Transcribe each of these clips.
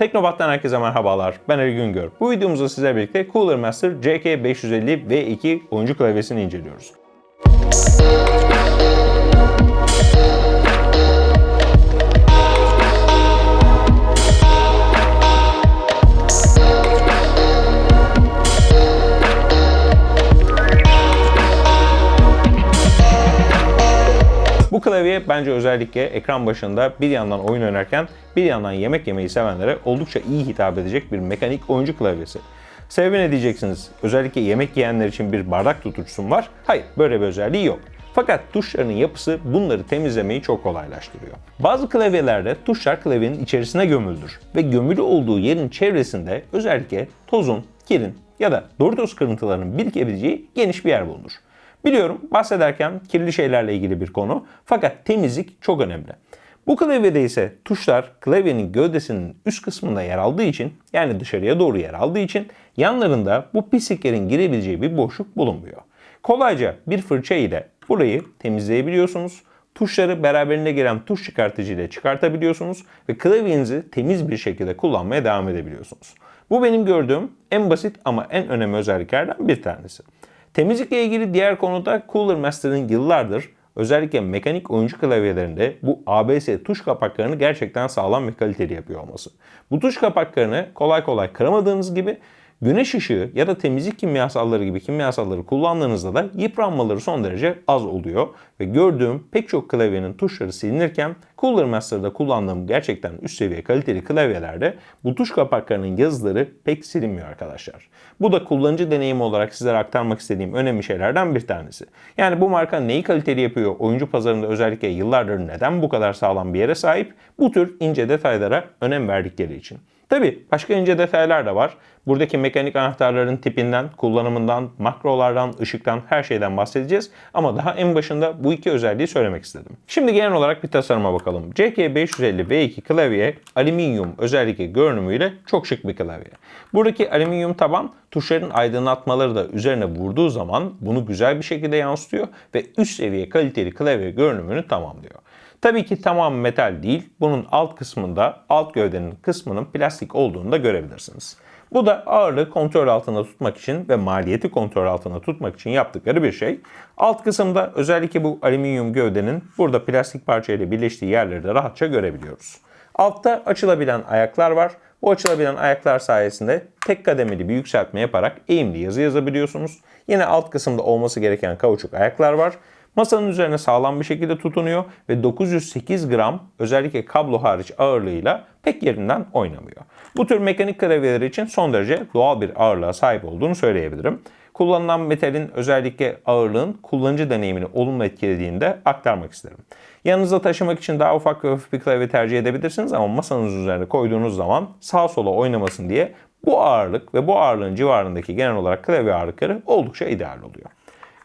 Teknobat'tan herkese merhabalar. Ben Ali Güngör. Bu videomuzda sizlerle birlikte Cooler Master CK550 V2 oyuncu klavyesini inceliyoruz. Bu klavye bence özellikle ekran başında bir yandan oyun oynarken bir yandan yemek yemeyi sevenlere oldukça iyi hitap edecek bir mekanik oyuncu klavyesi. Sebebi ne diyeceksiniz? Özellikle yemek yiyenler için bir bardak tutucusu var? Hayır, böyle bir özelliği yok. Fakat tuşların yapısı bunları temizlemeyi çok kolaylaştırıyor. Bazı klavyelerde tuşlar klavyenin içerisine gömülür ve gömülü olduğu yerin çevresinde özellikle tozun, kirin ya da Doritos kırıntılarının birikebileceği geniş bir yer bulunur. Biliyorum bahsederken kirli şeylerle ilgili bir konu fakat temizlik çok önemli. Bu klavyede ise tuşlar klavyenin gövdesinin üst kısmında yer aldığı için yani dışarıya doğru yer aldığı için yanlarında bu pisliklerin girebileceği bir boşluk bulunmuyor. Kolayca bir fırça ile burayı temizleyebiliyorsunuz. Tuşları beraberinde gelen tuş çıkartıcı ile çıkartabiliyorsunuz ve klavyenizi temiz bir şekilde kullanmaya devam edebiliyorsunuz. Bu benim gördüğüm en basit ama en önemli özelliklerden bir tanesi. Temizlikle ilgili diğer konuda Cooler Master'ın yıllardır özellikle mekanik oyuncu klavyelerinde bu ABS tuş kapaklarını gerçekten sağlam ve kaliteli yapıyor olması. Bu tuş kapaklarını kolay kolay kıramadığınız gibi güneş ışığı ya da temizlik kimyasalları gibi kimyasalları kullandığınızda da yıpranmaları son derece az oluyor. Ve gördüğüm pek çok klavyenin tuşları silinirken Cooler Master'da kullandığım gerçekten üst seviye kaliteli klavyelerde bu tuş kapaklarının yazıları pek silinmiyor arkadaşlar. Bu da kullanıcı deneyimi olarak sizlere aktarmak istediğim önemli şeylerden bir tanesi. Yani bu marka neyi kaliteli yapıyor, oyuncu pazarında özellikle yıllardır neden bu kadar sağlam bir yere sahip bu tür ince detaylara önem verdikleri için. Tabi başka ince detaylar da var. Buradaki mekanik anahtarların tipinden, kullanımından, makrolardan, ışıktan her şeyden bahsedeceğiz. Ama daha en başında bu iki özelliği söylemek istedim. Şimdi genel olarak bir tasarıma bakalım. CK550 V2 klavye alüminyum özellikle görünümüyle çok şık bir klavye. Buradaki alüminyum taban tuşların aydınlatmaları da üzerine vurduğu zaman bunu güzel bir şekilde yansıtıyor ve üst seviye kaliteli klavye görünümünü tamamlıyor. Tabii ki tamam metal değil. Bunun alt kısmında alt gövdenin kısmının plastik olduğunu da görebilirsiniz. Bu da ağırlığı kontrol altında tutmak için ve maliyeti kontrol altında tutmak için yaptıkları bir şey. Alt kısımda özellikle bu alüminyum gövdenin burada plastik parçayla birleştiği yerleri de rahatça görebiliyoruz. Altta açılabilen ayaklar var. Bu açılabilen ayaklar sayesinde tek kademeli bir yükseltme yaparak eğimli yazı yazabiliyorsunuz. Yine alt kısımda olması gereken kauçuk ayaklar var. Masanın üzerine sağlam bir şekilde tutunuyor ve 908 gram özellikle kablo hariç ağırlığıyla pek yerinden oynamıyor. Bu tür mekanik klavyeler için son derece doğal bir ağırlığa sahip olduğunu söyleyebilirim. Kullanılan metalin özellikle ağırlığın kullanıcı deneyimini olumlu etkilediğini de aktarmak isterim. Yanınızda taşımak için daha ufak ve hafif bir klavye tercih edebilirsiniz ama masanız üzerine koyduğunuz zaman sağa sola oynamasın diye bu ağırlık ve bu ağırlığın civarındaki genel olarak klavye ağırlıkları oldukça ideal oluyor.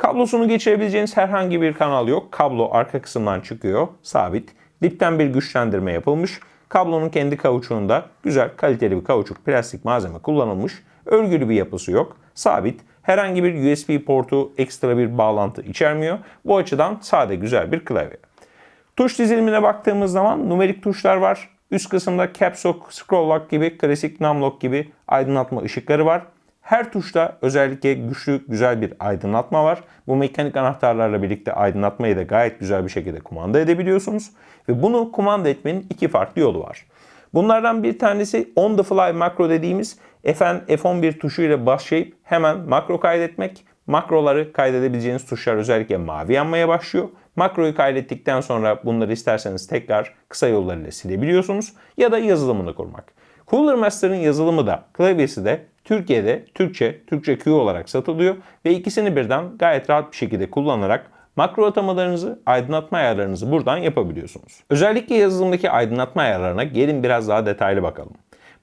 Kablosunu geçirebileceğiniz herhangi bir kanal yok. Kablo arka kısımdan çıkıyor, sabit. Dipten bir güçlendirme yapılmış. Kablonun kendi kauçuğunda güzel kaliteli bir kauçuk plastik malzeme kullanılmış. Örgülü bir yapısı yok. Sabit. Herhangi bir USB portu, ekstra bir bağlantı içermiyor. Bu açıdan sade güzel bir klavye. Tuş dizilimine baktığımız zaman numerik tuşlar var. Üst kısımda Caps Lock, Scroll Lock gibi, klasik Numlock gibi aydınlatma ışıkları var. Her tuşta özellikle güçlü, güzel bir aydınlatma var. Bu mekanik anahtarlarla birlikte aydınlatmayı da gayet güzel bir şekilde kumanda edebiliyorsunuz. Ve bunu kumanda etmenin iki farklı yolu var. Bunlardan bir tanesi on the fly makro dediğimiz Fn F11 tuşuyla başlayıp hemen makro kaydetmek. Makroları kaydedebileceğiniz tuşlar özellikle mavi yanmaya başlıyor. Makroyu kaydettikten sonra bunları isterseniz tekrar kısa yollarıyla silebiliyorsunuz ya da yazılımını kurmak. Cooler Master'ın yazılımı da klavyesi de Türkiye'de Türkçe, Türkçe Q olarak satılıyor ve ikisini birden gayet rahat bir şekilde kullanarak makro atamalarınızı, aydınlatma ayarlarınızı buradan yapabiliyorsunuz. Özellikle yazılımdaki aydınlatma ayarlarına gelin biraz daha detaylı bakalım.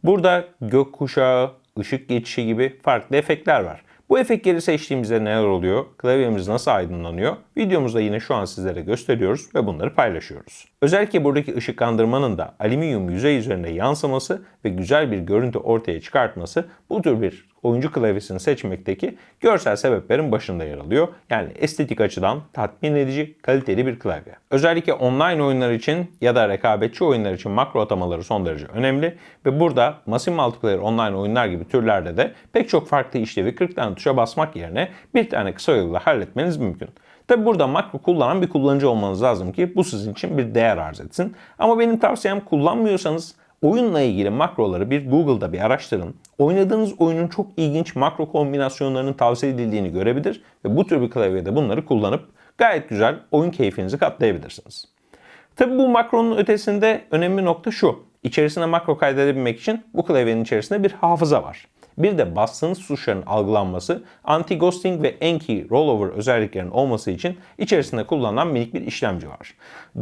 Burada gökkuşağı, ışık geçişi gibi farklı efektler var. Bu efektleri seçtiğimizde neler oluyor? Klavyemiz nasıl aydınlanıyor? Videomuzda yine şu an sizlere gösteriyoruz ve bunları paylaşıyoruz. Özellikle buradaki ışıklandırmanın da alüminyum yüzey üzerinde yansıması ve güzel bir görüntü ortaya çıkartması bu tür bir oyuncu klavyesini seçmekteki görsel sebeplerin başında yer alıyor. Yani estetik açıdan tatmin edici, kaliteli bir klavye. Özellikle online oyunlar için ya da rekabetçi oyunlar için makro atamaları son derece önemli ve burada Massive Multiplayer online oyunlar gibi türlerde de pek çok farklı işlevi 40 tane tuşa basmak yerine bir tane kısa yolla halletmeniz mümkün. Tabi burada makro kullanan bir kullanıcı olmanız lazım ki bu sizin için bir değer arz etsin. Ama benim tavsiyem kullanmıyorsanız oyunla ilgili makroları bir Google'da bir araştırın. Oynadığınız oyunun çok ilginç makro kombinasyonlarının tavsiye edildiğini görebilir ve bu tür bir klavyede bunları kullanıp gayet güzel oyun keyfinizi katlayabilirsiniz. Tabi bu makronun ötesinde önemli nokta şu. İçerisine makro kaydedebilmek için bu klavyenin içerisinde bir hafıza var. Bir de bastığınız tuşların algılanması, anti-ghosting ve Enki rollover özelliklerinin olması için içerisinde kullanılan minik bir işlemci var.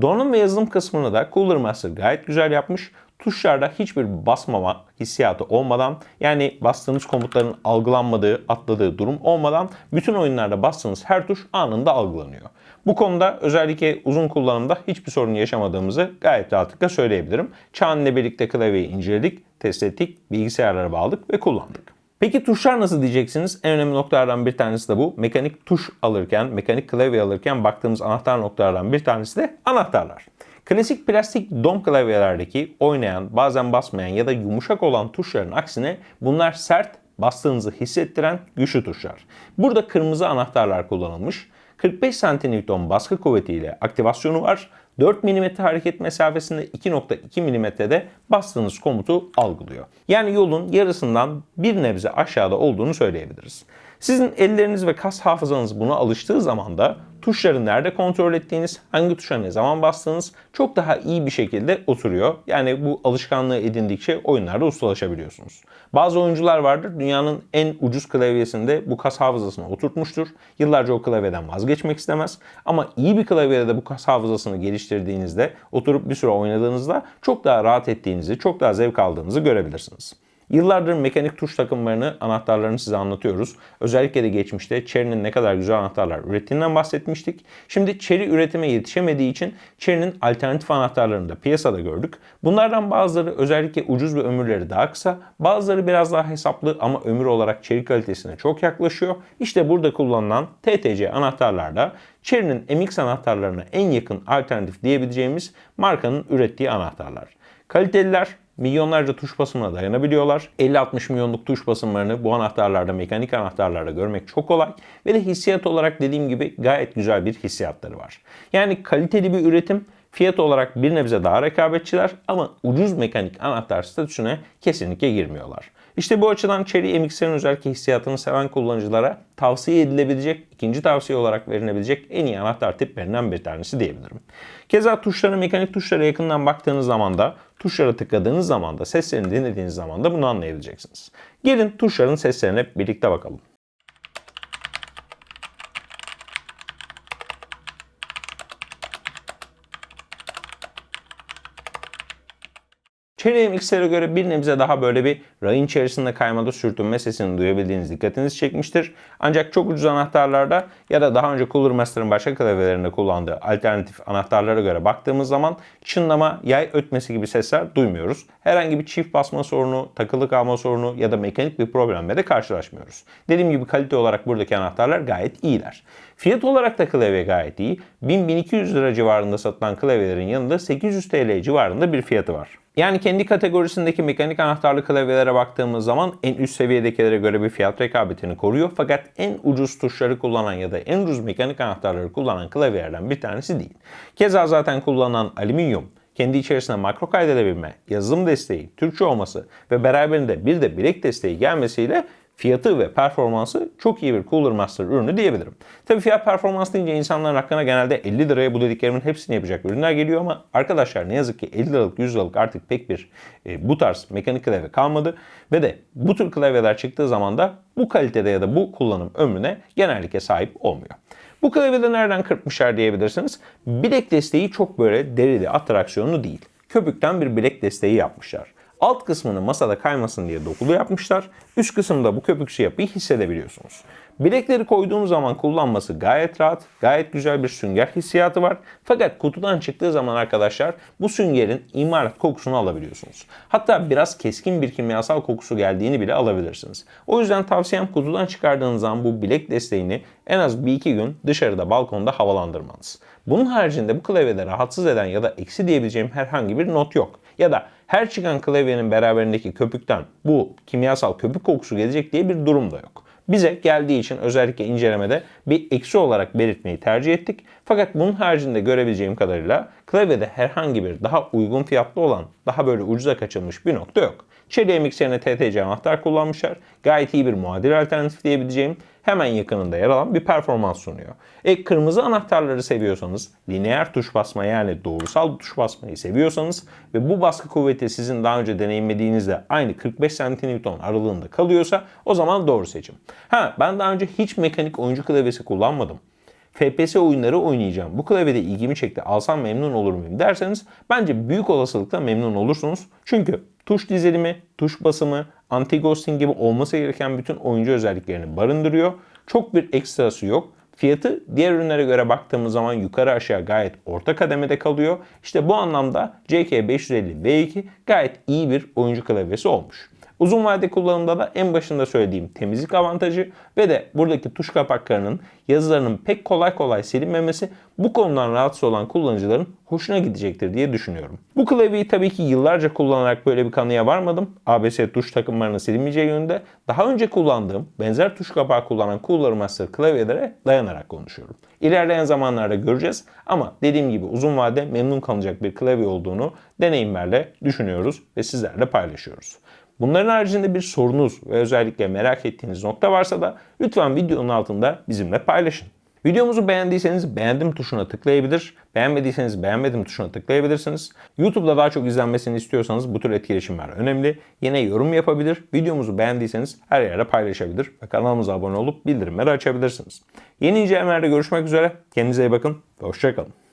Donanım ve yazılım kısmını da Cooler Master gayet güzel yapmış. Tuşlarda hiçbir basmama hissiyatı olmadan yani bastığınız komutların algılanmadığı, atladığı durum olmadan bütün oyunlarda bastığınız her tuş anında algılanıyor. Bu konuda özellikle uzun kullanımda hiçbir sorun yaşamadığımızı gayet rahatlıkla söyleyebilirim. Çağan ile birlikte klavyeyi inceledik, test ettik, bilgisayarlara bağladık ve kullandık. Peki tuşlar nasıl diyeceksiniz? En önemli noktalardan bir tanesi de bu. Mekanik tuş alırken, mekanik klavye alırken baktığımız anahtar noktalardan bir tanesi de anahtarlar. Klasik plastik dom klavyelerdeki oynayan, bazen basmayan ya da yumuşak olan tuşların aksine bunlar sert, bastığınızı hissettiren güçlü tuşlar. Burada kırmızı anahtarlar kullanılmış. 45 cm baskı kuvvetiyle aktivasyonu var. 4 mm hareket mesafesinde 2.2 mm'de bastığınız komutu algılıyor. Yani yolun yarısından bir nebze aşağıda olduğunu söyleyebiliriz. Sizin elleriniz ve kas hafızanız buna alıştığı zaman da tuşları nerede kontrol ettiğiniz, hangi tuşa ne zaman bastığınız çok daha iyi bir şekilde oturuyor. Yani bu alışkanlığı edindikçe oyunlarda ustalaşabiliyorsunuz. Bazı oyuncular vardır dünyanın en ucuz klavyesinde bu kas hafızasını oturtmuştur. Yıllarca o klavyeden vazgeçmek istemez. Ama iyi bir klavyede de bu kas hafızasını geliştirdiğinizde, oturup bir süre oynadığınızda çok daha rahat ettiğinizi, çok daha zevk aldığınızı görebilirsiniz. Yıllardır mekanik tuş takımlarını, anahtarlarını size anlatıyoruz. Özellikle de geçmişte Cherry'nin ne kadar güzel anahtarlar ürettiğinden bahsetmiştik. Şimdi Cherry üretime yetişemediği için Cherry'nin alternatif anahtarlarını da piyasada gördük. Bunlardan bazıları özellikle ucuz ve ömürleri daha kısa, bazıları biraz daha hesaplı ama ömür olarak Cherry kalitesine çok yaklaşıyor. İşte burada kullanılan TTC anahtarlarda Cherry'nin MX anahtarlarına en yakın alternatif diyebileceğimiz markanın ürettiği anahtarlar. Kaliteliler, milyonlarca tuş basımına dayanabiliyorlar. 50-60 milyonluk tuş basımlarını bu anahtarlarda, mekanik anahtarlarda görmek çok kolay. Ve de hissiyat olarak dediğim gibi gayet güzel bir hissiyatları var. Yani kaliteli bir üretim, fiyat olarak bir nebze daha rekabetçiler ama ucuz mekanik anahtar statüsüne kesinlikle girmiyorlar. İşte bu açıdan Cherry MX'lerin özellikle hissiyatını seven kullanıcılara tavsiye edilebilecek, ikinci tavsiye olarak verilebilecek en iyi anahtar tiplerinden bir tanesi diyebilirim. Keza tuşlara, mekanik tuşlara yakından baktığınız zaman da tuşlara tıkladığınız zaman da seslerini dinlediğiniz zaman da bunu anlayabileceksiniz. Gelin tuşların seslerine birlikte bakalım. Cherry MX'lere göre bir nebze daha böyle bir rayın içerisinde kaymada sürtünme sesini duyabildiğiniz dikkatinizi çekmiştir. Ancak çok ucuz anahtarlarda ya da daha önce Cooler Master'ın başka klavyelerinde kullandığı alternatif anahtarlara göre baktığımız zaman çınlama, yay ötmesi gibi sesler duymuyoruz. Herhangi bir çift basma sorunu, takılı kalma sorunu ya da mekanik bir problemle de karşılaşmıyoruz. Dediğim gibi kalite olarak buradaki anahtarlar gayet iyiler. Fiyat olarak da klavye gayet iyi. 1000-1200 lira civarında satılan klavyelerin yanında 800 TL civarında bir fiyatı var. Yani kendi kategorisindeki mekanik anahtarlı klavyelere baktığımız zaman en üst seviyedekilere göre bir fiyat rekabetini koruyor. Fakat en ucuz tuşları kullanan ya da en ucuz mekanik anahtarları kullanan klavyelerden bir tanesi değil. Keza zaten kullanılan alüminyum, kendi içerisinde makro kaydedebilme, yazılım desteği, Türkçe olması ve beraberinde bir de bilek desteği gelmesiyle fiyatı ve performansı çok iyi bir Cooler Master ürünü diyebilirim. Tabii fiyat performans deyince insanların aklına genelde 50 liraya bu dediklerimin hepsini yapacak ürünler geliyor ama arkadaşlar ne yazık ki 50 liralık 100 liralık artık pek bir e, bu tarz mekanik klavye kalmadı ve de bu tür klavyeler çıktığı zaman da bu kalitede ya da bu kullanım ömrüne genellikle sahip olmuyor. Bu klavyede nereden kırpmışlar diyebilirsiniz. Bilek desteği çok böyle derili, atraksiyonlu değil. Köpükten bir bilek desteği yapmışlar. Alt kısmını masada kaymasın diye dokulu yapmışlar. Üst kısımda bu köpüksü yapıyı hissedebiliyorsunuz. Bilekleri koyduğum zaman kullanması gayet rahat, gayet güzel bir sünger hissiyatı var. Fakat kutudan çıktığı zaman arkadaşlar bu süngerin imalat kokusunu alabiliyorsunuz. Hatta biraz keskin bir kimyasal kokusu geldiğini bile alabilirsiniz. O yüzden tavsiyem kutudan çıkardığınız zaman bu bilek desteğini en az 1-2 gün dışarıda balkonda havalandırmanız. Bunun haricinde bu klavyede rahatsız eden ya da eksi diyebileceğim herhangi bir not yok. Ya da her çıkan klavyenin beraberindeki köpükten bu kimyasal köpük kokusu gelecek diye bir durum da yok. Bize geldiği için özellikle incelemede bir eksi olarak belirtmeyi tercih ettik. Fakat bunun haricinde görebileceğim kadarıyla klavyede herhangi bir daha uygun fiyatlı olan, daha böyle ucuza kaçılmış bir nokta yok. Çeliğe mikserine TTC anahtar kullanmışlar. Gayet iyi bir muadil alternatif diyebileceğim hemen yakınında yer alan bir performans sunuyor. E, kırmızı anahtarları seviyorsanız, lineer tuş basma yani doğrusal tuş basmayı seviyorsanız ve bu baskı kuvveti sizin daha önce deneyimlediğinizde aynı 45 cm aralığında kalıyorsa o zaman doğru seçim. Ha ben daha önce hiç mekanik oyuncu klavyesi kullanmadım. FPS oyunları oynayacağım. Bu klavyede ilgimi çekti. Alsam memnun olur muyum derseniz bence büyük olasılıkla memnun olursunuz. Çünkü tuş dizilimi, tuş basımı, anti-ghosting gibi olması gereken bütün oyuncu özelliklerini barındırıyor. Çok bir ekstrası yok. Fiyatı diğer ürünlere göre baktığımız zaman yukarı aşağı gayet orta kademede kalıyor. İşte bu anlamda JK550V2 gayet iyi bir oyuncu klavyesi olmuş. Uzun vade kullanımda da en başında söylediğim temizlik avantajı ve de buradaki tuş kapaklarının yazılarının pek kolay kolay silinmemesi bu konudan rahatsız olan kullanıcıların hoşuna gidecektir diye düşünüyorum. Bu klavyeyi tabii ki yıllarca kullanarak böyle bir kanıya varmadım. ABS tuş takımlarının silinmeyeceği yönünde daha önce kullandığım benzer tuş kapağı kullanan Cooler klavyelere dayanarak konuşuyorum. İlerleyen zamanlarda göreceğiz ama dediğim gibi uzun vade memnun kalacak bir klavye olduğunu deneyimlerle düşünüyoruz ve sizlerle paylaşıyoruz. Bunların haricinde bir sorunuz ve özellikle merak ettiğiniz nokta varsa da lütfen videonun altında bizimle paylaşın. Videomuzu beğendiyseniz beğendim tuşuna tıklayabilir, beğenmediyseniz beğenmedim tuşuna tıklayabilirsiniz. YouTube'da daha çok izlenmesini istiyorsanız bu tür etkileşimler önemli. Yine yorum yapabilir, videomuzu beğendiyseniz her yerde paylaşabilir ve kanalımıza abone olup bildirimleri açabilirsiniz. Yeni incelemelerde görüşmek üzere, kendinize iyi bakın ve hoşçakalın.